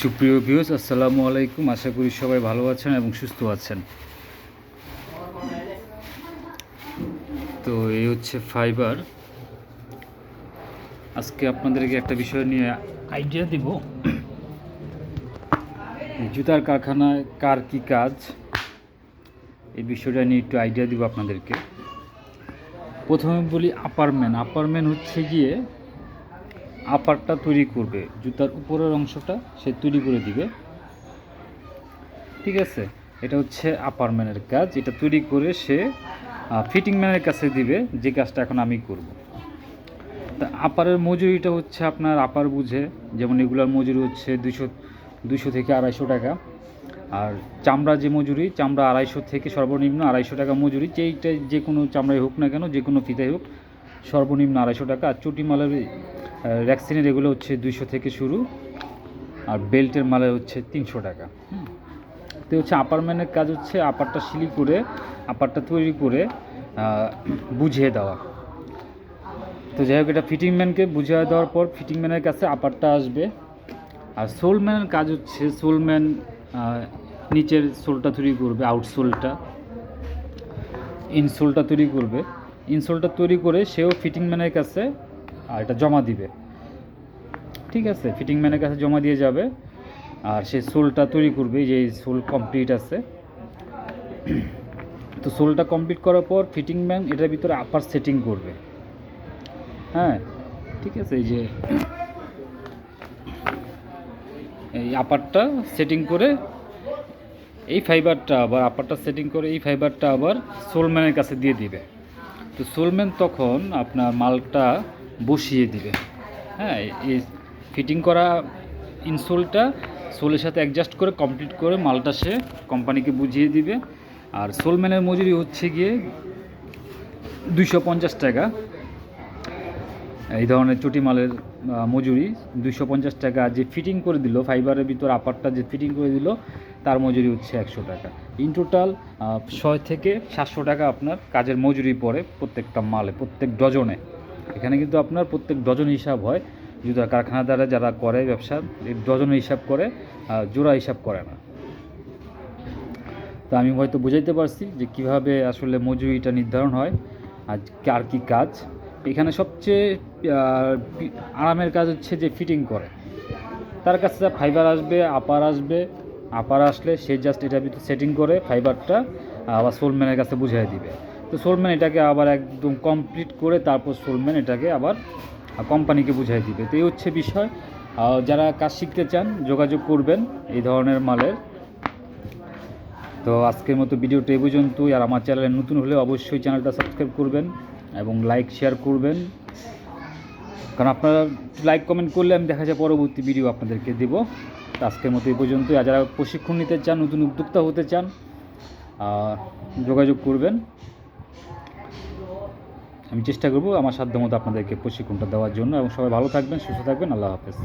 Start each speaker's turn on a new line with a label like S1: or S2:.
S1: সুপ্রিয় ভিউজ আসসালামু আলাইকুম। আশা করি সবাই ভালো আছেন এবং সুস্থ আছেন। তো এই হচ্ছে ফাইবার। আজকে আপনাদেরকে একটা বিষয় নিয়ে আইডিয়া দিব। জুতার কারখানায় কার কি কাজ? এই বিষয়টা নিয়ে একটু আইডিয়া দিব আপনাদেরকে। প্রথমে বলি আপারম্যান আপারম্যান হচ্ছে গিয়ে আপারটা তৈরি করবে। জুতার উপরের অংশটা সে তৈরি করে দিবে। ঠিক আছে? এটা হচ্ছে আপার ম্যানের কাজ। এটা তৈরি করে সে ফিটিং ম্যানের কাছে দিবে, যে কাজটা এখন আমি করব। তা আপারের মজুরিটা হচ্ছে আপনার আপার বুঝে, যেমন এগুলোর মজুরি হচ্ছে দুশো দুশো থেকে আড়াইশো টাকা। আর চামড়া যে মজুরি, চামড়া আড়াইশো থেকে সর্বনিম্ন আড়াইশো টাকা মজুরি যেইটা যে কোনো চামড়াই হোক না কেন, যে কোনো ফিতাই হোক সর্বনিম্ন আড়াইশো টাকা। আর চটি মালের ভ্যাকসিনের এগুলো হচ্ছে দুইশো থেকে শুরু। আর বেল্টের মালের হচ্ছে তিনশো টাকা। তো হচ্ছে আপারম্যানের কাজ হচ্ছে আপারটা সিলি করে, আপারটা তৈরি করে বুঝিয়ে দেওয়া। তো যাই হোক, এটা ফিটিং ম্যানকে বুঝিয়ে দেওয়ার পর ফিটিং ম্যানের কাছে আপারটা আসবে। আর সোলম্যানের কাজ হচ্ছে সোলম্যান নিচের সোলটা তৈরি করবে আউটসোলটা ইনসোলটা তৈরি করবে। ইনসোলটা তৈরি করে সেও ফিটিং ম্যানের কাছে, আর এটা জমা দিবে। ঠিক আছে, ফিটিং ম্যানের কাছে জমা দিয়ে যাবে, আর সে সোলটা তৈরি করবে যে সোল কমপ্লিট আছে। তো সোলটা কমপ্লিট করার পর ফিটিং ম্যান এটার ভিতরে আপার সেটিং করবে। হ্যাঁ ঠিক আছে, এই যে এই আপারটা সেটিং করে, এই ফাইবারটা আবার আপারটা সেটিং করে, এই ফাইবারটা আবার সোলম্যানের কাছে দিয়ে দিবে। তো সোলম্যান তখন আপনার মালটা বসিয়ে দিবে। হ্যাঁ এই ফিটিং করা ইনসোলটা সোলের সাথে অ্যাডজাস্ট করে কমপ্লিট করে মালটা সে কোম্পানিকে বুঝিয়ে দিবে। আর সোলম্যানের মজুরি হচ্ছে গিয়ে দুইশো পঞ্চাশ টাকা। এই ধরনের চটি মালের মজুরি দুইশো পঞ্চাশ টাকা। যে ফিটিং করে দিল ফাইবারের ভিতর আপারটা যে ফিটিং করে দিল তার মজুরি হচ্ছে একশো টাকা। ইন টোটাল ছয় থেকে সাতশো টাকা আপনার কাজের মজুরি পড়ে প্রত্যেকটা মালে, প্রত্যেক ডজনে। এখানে কিন্তু আপনার প্রত্যেক ডজন হিসাব হয়। জুতার কারখানা দ্বারা যারা করে ব্যবসা ডজনে হিসাব করে জোড়া হিসাব করে না। তা আমি হয়তো বুঝাইতে পারছি যে কীভাবে আসলে মজুরিটা নির্ধারণ হয়, আর কার কি কাজ। এখানে সবচেয়ে আরামের কাজ হচ্ছে যে ফিটিং করে। তার কাছে ফাইবার আসবে আপার আসবে আপার আসলে সে জাস্ট এটা ভিতরে সেটিং করে ফাইবারটা আবার সোলম্যানের কাছে বুঝিয়ে দিবে। তো সোলম্যান এটাকে আবার একদম কমপ্লিট করে তারপর সোলম্যান এটাকে আবার কোম্পানিকে বুঝিয়ে দিবে। তো এই হচ্ছে বিষয়। যারা কাজ শিখতে চান, যোগাযোগ করবেন এই ধরনের মালের। তো আজকের মতো ভিডিওটা এই পর্যন্তই। আর আমার চ্যানেলে নতুন হলে অবশ্যই চ্যানেলটা সাবস্ক্রাইব করবেন এবং লাইক শেয়ার করবেন। কারণ আপনারা লাইক কমেন্ট করলে আমি দেখা যায় পরবর্তী ভিডিও আপনাদেরকে দেব। আজকের মতো এই পর্যন্তই। আর যারা প্রশিক্ষণ নিতে চান, নতুন উদ্যোক্তা হতে চান যোগাযোগ করবেন। আমি চেষ্টা করব আমার সাধ্যমতো আপনাদেরকে প্রশিক্ষণটা দেওয়ার জন্য। এবং সবাই ভালো থাকবেন, সুস্থ থাকবেন। আল্লাহ হাফেজ।